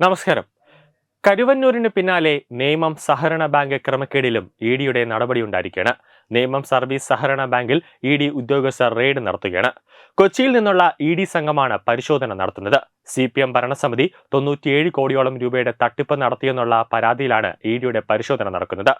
നമസ്കാരം. കരുവന്നൂരിന് പിന്നാലെ നേമം സഹകരണ ബാങ്ക് ക്രമക്കേടിലും ഇ ഡിയുടെ നടപടിയുണ്ടായിരിക്കുകയാണ് നേമം സർവീസ് സഹകരണ ബാങ്കിൽ ഇ ഡി ഉദ്യോഗസ്ഥർ റെയ്ഡ് നടത്തുകയാണ്. കൊച്ചിയിൽ നിന്നുള്ള ഇ ഡി സംഘമാണ് പരിശോധന നടത്തുന്നത്. സി പി എം ഭരണസമിതി തൊണ്ണൂറ്റിയേഴ് കോടിയോളം രൂപയുടെ തട്ടിപ്പ് നടത്തിയെന്നുള്ള പരാതിയിലാണ് ഇ ഡിയുടെ പരിശോധന നടക്കുന്നത്.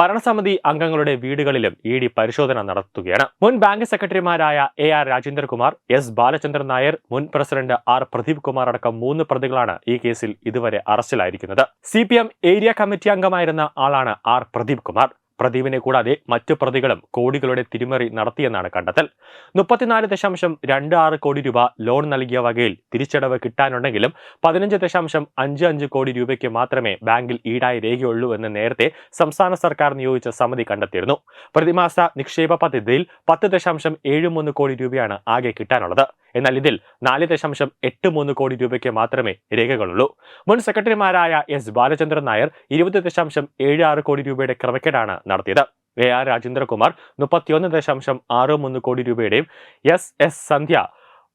ഭരണസമിതി അംഗങ്ങളുടെ വീടുകളിലും ഇ ഡി പരിശോധന നടത്തുകയാണ്. മുൻ ബാങ്ക് സെക്രട്ടറിമാരായ A R Rajendrakumar S Balachandran Nair മുൻ പ്രസിഡന്റ് ആർ പ്രദീപ് കുമാർ അടക്കം മൂന്ന് പ്രതികളാണ് ഈ കേസിൽ ഇതുവരെ അറസ്റ്റിലായിരിക്കുന്നത്. സി ഏരിയ കമ്മിറ്റി അംഗമായിരുന്ന ആളാണ് ആർ പ്രദീപ് കുമാർ. പ്രദീപിനെ കൂടാതെ മറ്റു പ്രതികളും കോടികളുടെ തിരിമറി നടത്തിയെന്നാണ് കണ്ടെത്തൽ. മുപ്പത്തിനാല് ദശാംശം രണ്ട് ആറ് കോടി രൂപ ലോൺ നൽകിയ വകയിൽ തിരിച്ചടവ് കിട്ടാനുണ്ടെങ്കിലും പതിനഞ്ച് ദശാംശം അഞ്ച് അഞ്ച് കോടി രൂപയ്ക്ക് മാത്രമേ ബാങ്കിൽ ഈടായി രേഖയുള്ളൂ എന്ന് നേരത്തെ സംസ്ഥാന സർക്കാർ നിയോഗിച്ച സമിതി കണ്ടെത്തിയിരുന്നു. പ്രതിമാസ നിക്ഷേപ പദ്ധതിയിൽ പത്ത് ദശാംശം ഏഴ് മൂന്ന് കോടി രൂപയാണ് ആകെ കിട്ടാനുള്ളത്. എന്നാൽ ഇതിൽ നാല് ദശാംശം എട്ട് മൂന്ന് കോടി രൂപയ്ക്ക് മാത്രമേ രേഖകളുള്ളൂ. മുൻ സെക്രട്ടറിമാരായ എസ് ബാലചന്ദ്രൻ നായർ ഇരുപത് ദശാംശം ഏഴ് ആറ് കോടി രൂപയുടെ ക്രമക്കേടാണ് നടത്തിയത്. എ ആർ രാജേന്ദ്രകുമാർ മുപ്പത്തിയൊന്ന് ദശാംശം ആറ് മൂന്ന് കോടി രൂപയുടെയും എസ് എസ് സന്ധ്യ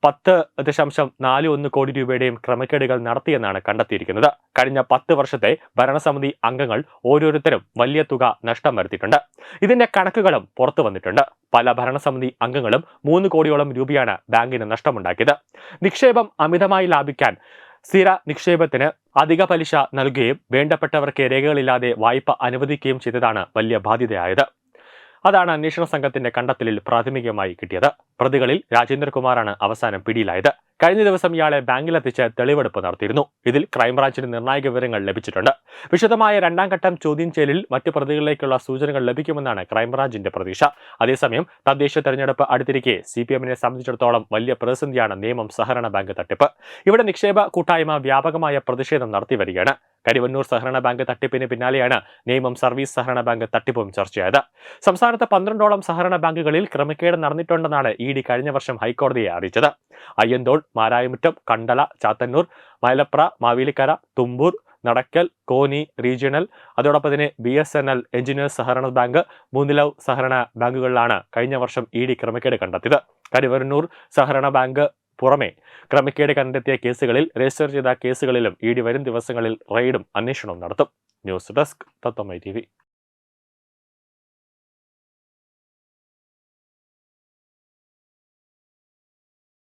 പത്ത് ദശാംശം നാല് ഒന്ന് കോടി രൂപയുടെയും ക്രമക്കേടുകൾ നടത്തിയെന്നാണ് കണ്ടെത്തിയിരിക്കുന്നത്. കഴിഞ്ഞ പത്ത് വർഷത്തെ ഭരണസമിതി അംഗങ്ങൾ ഓരോരുത്തരും വലിയ തുക നഷ്ടം വരുത്തിയിട്ടുണ്ട്. ഇതിന്റെ കണക്കുകളും പുറത്തു വന്നിട്ടുണ്ട്. പല ഭരണസമിതി അംഗങ്ങളും മൂന്ന് കോടിയോളം രൂപയാണ് ബാങ്കിന് നഷ്ടമുണ്ടാക്കിയത്. നിക്ഷേപം അമിതമായി ലാഭിക്കാൻ സ്ഥിര നിക്ഷേപത്തിന് അധിക പലിശ നൽകുകയും വേണ്ടപ്പെട്ടവർക്ക് രേഖകളില്ലാതെ വായ്പ അനുവദിക്കുകയും ചെയ്തതാണ് വലിയ ബാധ്യതയായത്. അതാണ് അന്വേഷണ സംഘത്തിന്റെ കണ്ടെത്തലിൽ പ്രാഥമികമായി കിട്ടിയത്. പ്രതികളിൽ രാജേന്ദ്രകുമാറാണ് അവസാനം പിടിയിലായത്. കഴിഞ്ഞ ദിവസം ഇയാളെ ബാങ്കിലെത്തിച്ച് തെളിവെടുപ്പ് നടത്തിയിരുന്നു. ഇതിൽ ക്രൈംബ്രാഞ്ചിന് നിർണായക വിവരങ്ങൾ ലഭിച്ചിട്ടുണ്ട്. വിശദമായ രണ്ടാം ഘട്ടം ചോദ്യം ചെയ്യലിൽ മറ്റു പ്രതികളിലേക്കുള്ള സൂചനകൾ ലഭിക്കുമെന്നാണ് ക്രൈംബ്രാഞ്ചിന്റെ പ്രതീക്ഷ. അതേസമയം തദ്ദേശ തെരഞ്ഞെടുപ്പ് അടുത്തിരിക്കെ സി പി എമ്മിനെ സംബന്ധിച്ചിടത്തോളം വലിയ പ്രതിസന്ധിയാണ് നിയമം സഹകരണ ബാങ്ക് തട്ടിപ്പ്. ഇവിടെ നിക്ഷേപ കൂട്ടായ്മ വ്യാപകമായ പ്രതിഷേധം നടത്തി വരികയാണ്. കരിവന്നൂർ സഹകരണ ബാങ്ക് തട്ടിപ്പിന് പിന്നാലെയാണ് നിയമം സർവീസ് സഹകരണ ബാങ്ക് തട്ടിപ്പും ചർച്ചയായത്. സംസ്ഥാനത്ത് പന്ത്രണ്ടോളം സഹകരണ ബാങ്കുകളിൽ ക്രമക്കേട് നടന്നിട്ടുണ്ടെന്നാണ് ഇ ഡി കഴിഞ്ഞ വർഷം ഹൈക്കോടതിയെ അറിയിച്ചത്. അയ്യന്തോൾ മാരായമുറ്റം കണ്ടല ചാത്തന്നൂർ മലപ്ര മാവേലിക്കര തുമ്പൂർ നടക്കൽ കോനി റീജിയണൽ അതോടൊപ്പം തന്നെ B S N L engineers സഹകരണ ബാങ്ക് മൂന്നിലവ് സഹകരണ ബാങ്കുകളിലാണ് കഴിഞ്ഞ വർഷം ഇ ഡി ക്രമക്കേട് കണ്ടെത്തിയത്. കരുവരനൂർ സഹകരണ ബാങ്ക് പുറമെ ക്രമക്കേട് കണ്ടെത്തിയ കേസുകളിൽ രജിസ്റ്റർ ചെയ്ത കേസുകളിലും ഇ വരും ദിവസങ്ങളിൽ റെയ്ഡും അന്വേഷണവും നടത്തും. ന്യൂസ് ഡെസ്ക് തത്വമൈ ടി